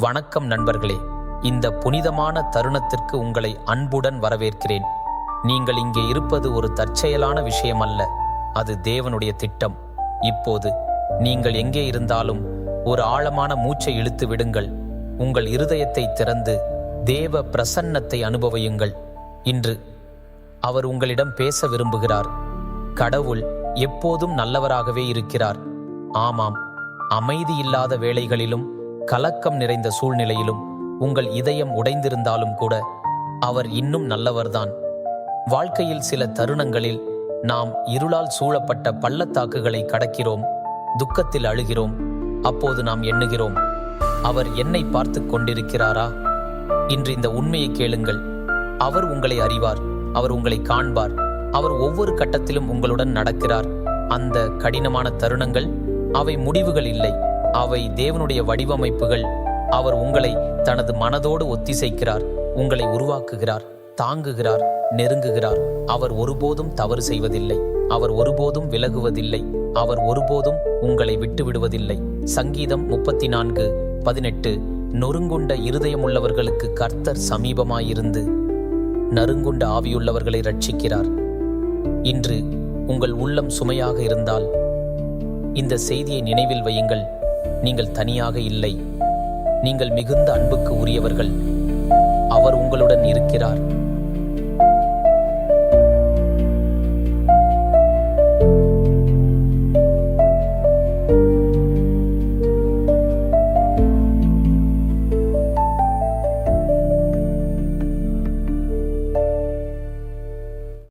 வணக்கம் நண்பர்களே. இந்த புனிதமான தருணத்திற்கு உங்களை அன்புடன் வரவேற்கிறேன். நீங்கள் இங்கே இருப்பது ஒரு தற்செயலான விஷயம் அல்ல அது தேவனுடைய திட்டம். இப்போது நீங்கள் எங்கே இருந்தாலும் ஒரு ஆழமான மூச்சை இழுத்து விடுங்கள். உங்கள் இருதயத்தை திறந்து தேவ பிரசன்னத்தை அனுபவியுங்கள். இன்று அவர் உங்களிடம் பேச விரும்புகிறார். கடவுள் எப்போதும் நல்லவராகவே இருக்கிறார். ஆமாம் அமைதி இல்லாத வேளைகளிலும் கலக்கம் நிறைந்த சூழ்நிலையிலும் உங்கள் இதயம் உடைந்திருந்தாலும் கூட அவர் இன்னும் நல்லவர்தான். வாழ்க்கையில் சில தருணங்களில் நாம் இருளால் சூழப்பட்ட பள்ளத்தாக்குகளை கடக்கிறோம் துக்கத்தில் அழுகிறோம் அப்போது நாம் எண்ணுகிறோம் அவர் என்னை பார்த்து கொண்டிருக்கிறாரா? இன்று இந்த உண்மையை கேளுங்கள். அவர் உங்களை அறிவார் அவர் உங்களை காண்பார் அவர் ஒவ்வொரு கட்டத்திலும் உங்களுடன் நடக்கிறார். அந்த கடினமான தருணங்கள் அவை முடிவுகள் இல்லை. அவை தேவனுடைய வடிவமைப்புகள். அவர் உங்களை தனது மனதோடு ஒத்திசைக்கிறார். உங்களை உருவாக்குகிறார் தாங்குகிறார் நெருங்குகிறார். அவர் ஒருபோதும் தவறு செய்வதில்லை. அவர் ஒருபோதும் விலகுவதில்லை. அவர் ஒருபோதும் உங்களை விட்டு விடுவதில்லை சங்கீதம் முப்பத்தி நான்கு பதினெட்டு. நொறுங்குண்ட இருதயமுள்ளவர்களுக்கு கர்த்தர் சமீபமாயிருந்து நறுங்குண்ட ஆவியுள்ளவர்களை ரட்சிக்கிறார் இன்று உங்கள் உள்ளம் சுமையாக இருந்தால் இந்த செய்தியை நினைவில் வையுங்கள். நீங்கள் தனியாக இல்லை. நீங்கள் மிகுந்த அன்புக்கு உரியவர்கள். அவர் உங்களுடன் இருக்கிறார்.